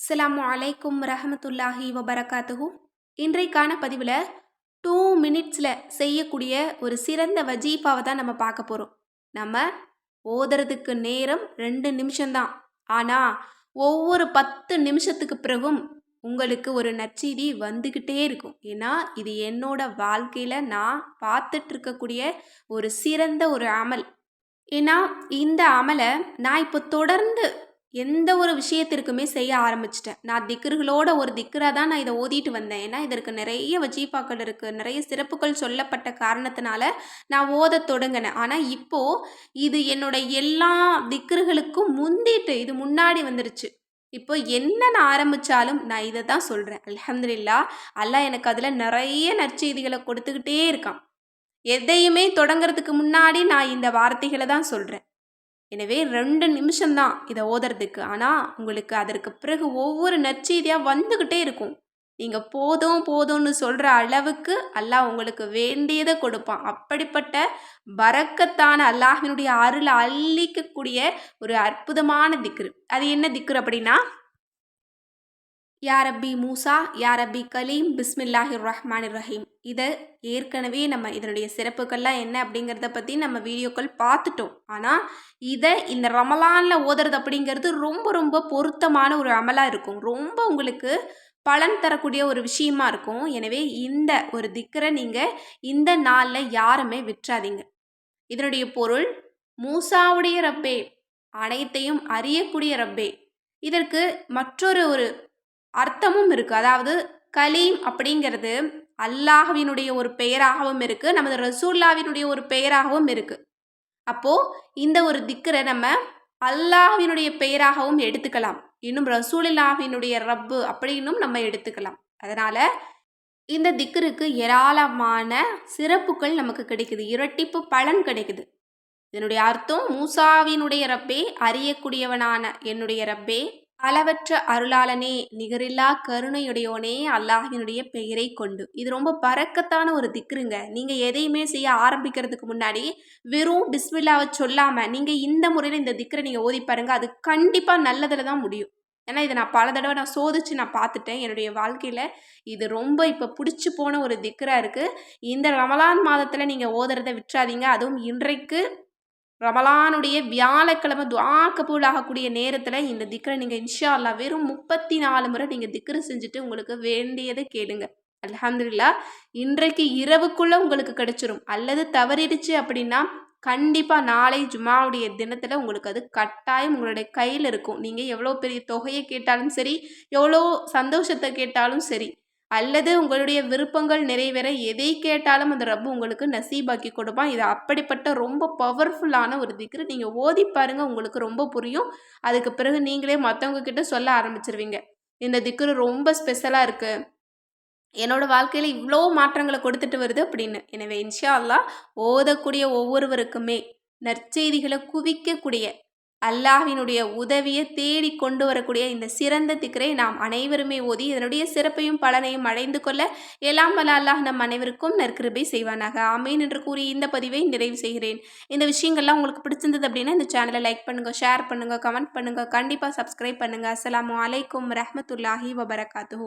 அஸ்ஸலாமு அலைக்கும் ரஹமத்துல்லாஹி வபரகாத்துஹு. இன்றைக்கான பதிவில் டூ மினிட்ஸில் செய்யக்கூடிய ஒரு சிறந்த வஜீஃபாவை தான் நம்ம பார்க்க போகிறோம் நம்ம ஓதுறதுக்கு நேரம் ரெண்டு நிமிஷம்தான் ஆனால் ஒவ்வொரு பத்து நிமிஷத்துக்கு பிறகும் உங்களுக்கு ஒரு நற்செய்தி வந்துக்கிட்டே இருக்கும். ஏன்னா இது என்னோட வாழ்க்கையில் நான் பார்த்துட்ருக்கக்கூடிய ஒரு சிறந்த ஒரு அமல். ஏன்னா இந்த அமலை நான் இப்போ தொடர்ந்து எந்த ஒரு விஷயத்திற்குமே செய்ய ஆரம்பிச்சிட்டேன். நான் திக்கர்களோட ஒரு திக்கராக தான் நான் இதை ஓதிட்டு வந்தேன். ஏன்னா இதற்கு நிறைய வஜீஃபாக்கள் இருக்குது நிறைய சிறப்புகள் சொல்லப்பட்ட காரணத்தினால நான் ஓத தொடங்கினேன். ஆனால் இப்போது இது என்னோட எல்லா திக்கர்களுக்கும் முந்திட்டு இது முன்னாடி வந்துருச்சு. இப்போ என்ன நான் ஆரம்பித்தாலும் நான் இதை தான் சொல்கிறேன் அலமதுல்லா அல்லாஹ் எனக்கு அதில் நிறைய நற்செய்திகளை கொடுத்துக்கிட்டே இருக்கான். எதையுமே தொடங்குறதுக்கு முன்னாடி நான் இந்த வார்த்தைகளை தான் சொல்கிறேன் எனவே ரெண்டு நிமிஷம்தான் இதை ஓதுறதுக்கு. ஆனால் உங்களுக்கு அதற்கு பிறகு ஒவ்வொரு நற்செய்தியாக வந்துக்கிட்டே இருக்கும். நீங்கள் போதும் போதும்னு சொல்கிற அளவுக்கு அல்லாஹ் உங்களுக்கு வேண்டியதை கொடுப்பான். அப்படிப்பட்ட பறக்கத்தான அல்லாஹினுடைய அருளை அள்ளிக்கக்கூடிய ஒரு அற்புதமான திக்ரு. அது என்ன திக்ரு அப்படின்னா யா ரப்பி மூசா யா ரப்பி கலீம் பிஸ்மில்லாஹிர் ரஹ்மான் ரஹீம் இதை ஏற்கனவே நம்ம இதனுடைய சிறப்புகள்லாம் என்ன அப்படிங்கிறத பற்றி நம்ம வீடியோக்கள் பார்த்துட்டோம். ஆனால் இதை இந்த ரமலானில் ஓதுறது அப்படிங்கிறது ரொம்ப ரொம்ப பொருத்தமான ஒரு அமலாக இருக்கும். ரொம்ப உங்களுக்கு பலன் தரக்கூடிய ஒரு விஷயமா இருக்கும். எனவே இந்த ஒரு திக்கரை நீங்கள் இந்த நாளில் யாருமே விற்றாதீங்க. இதனுடைய பொருள் மூசாவுடைய ரப்பே அனைத்தையும் அறியக்கூடிய ரப்பே. இதற்கு மற்றொரு ஒரு அர்த்தமும் இருக்குது அதாவது கலீம் அப்படிங்கிறது அல்லாஹ்வினுடைய ஒரு பெயராகவும் இருக்குது நமது ரசூல்லாவினுடைய ஒரு பெயராகவும் இருக்குது அப்போது இந்த ஒரு திக்கரை நம்ம அல்லாஹ்வினுடைய பெயராகவும் எடுத்துக்கலாம். இன்னும் ரசூலில்லாஹினுடைய ரப்பு அப்படின்னும் நம்ம எடுத்துக்கலாம். அதனால் இந்த திக்கருக்கு ஏராளமான சிறப்புகள் நமக்கு கிடைக்குது. இரட்டிப்பு பலன் கிடைக்குது. இதனுடைய அர்த்தம் மூசாவினுடைய ரப்பே அறியக்கூடியவனான என்னுடைய ரப்பே அளவற்ற அருளாளனே நிகரில்லா கருணையுடையோனே அல்லாஹினுடைய பெயரை கொண்டு. இது ரொம்ப பறக்கத்தான ஒரு திக்ருங்க. நீங்கள் எதையுமே செய்ய ஆரம்பிக்கிறதுக்கு முன்னாடி வெறும் பிஸ்மில்லாவை சொல்லாமல் நீங்கள் இந்த முறையில் இந்த திக்ரை நீங்கள் ஓதி பாருங்க. அது கண்டிப்பாக நல்லதில் தான் முடியும். ஏன்னா இதை நான் பல தடவை நான் சோதிச்சு நான் பார்த்துட்டேன். என்னுடைய வாழ்க்கையில் இது ரொம்ப இப்போ பிடிச்சி போன ஒரு திக்ராக இருக்குது இந்த ரமலான் மாதத்தில் நீங்கள் ஓதுறதை விட்டுறாதீங்க. அதுவும் இன்றைக்கு ரமலானுடைய வியாழக்கிழமை துவா கபூல் ஆகக்கூடிய நேரத்தில் இந்த திக்கரை நீங்கள் இன்ஷா அல்லா வெறும் முப்பத்தி நாலு முறை நீங்கள் திக்கரை செஞ்சுட்டு உங்களுக்கு வேண்டியதை கேளுங்க. அலமதுல்லா இன்றைக்கு இரவுக்குள்ளே உங்களுக்கு கிடைச்சிரும். அல்லது தவறிடுச்சு அப்படின்னா கண்டிப்பாக நாளை ஜுமாவுடைய தினத்தில் உங்களுக்கு அது கட்டாயம் உங்களுடைய கையில் இருக்கும். நீங்கள் எவ்வளோ பெரிய தொகையை கேட்டாலும் சரி எவ்வளோ சந்தோஷத்தை கேட்டாலும் சரி அல்லது உங்களுடைய விருப்பங்கள் நிறைவேற எதை கேட்டாலும் அந்த ரப்பு உங்களுக்கு நசீபாக்கி கொடுப்பான். இது அப்படிப்பட்ட ரொம்ப பவர்ஃபுல்லான ஒரு திக்ரு. நீங்கள் ஓதி பாருங்கள் உங்களுக்கு ரொம்ப புரியும். அதுக்கு பிறகு நீங்களே மற்றவங்க கிட்ட சொல்ல ஆரம்பிச்சிருவீங்க. இந்த திக்ரு ரொம்ப ஸ்பெஷலாக இருக்குது என்னோட வாழ்க்கையில் இவ்வளோ மாற்றங்களை கொடுத்துட்டு வருது அப்படின்னு. எனவே இன்ஷா அல்லா ஓதக்கூடிய ஒவ்வொருவருக்குமே நற்செய்திகளை குவிக்கக்கூடிய அல்லாஹினுடைய உதவியை தேடி கொண்டு வரக்கூடிய இந்த சிறந்த திக்கரை நாம் அனைவருமே ஓதி இதனுடைய சிறப்பையும் பலனையும் அடைந்து கொள்ள எல்லாம் வல்ல அல்லாஹ் நம் அனைவருக்கும் நற்கிருபை செய்வானாக. ஆமீன் என்று கூறி இந்த பதிவை நிறைவு செய்கிறேன். இந்த விஷயங்கள்லாம் உங்களுக்கு பிடிச்சிருந்தது அப்படின்னா இந்த சேனலை லைக் பண்ணுங்கள் ஷேர் பண்ணுங்கள் கமெண்ட் பண்ணுங்கள் கண்டிப்பாக சப்ஸ்கிரைப் பண்ணுங்கள் அஸ்லாம் வலைக்கம் ரஹமத்துல்லாஹி வபரகாத்து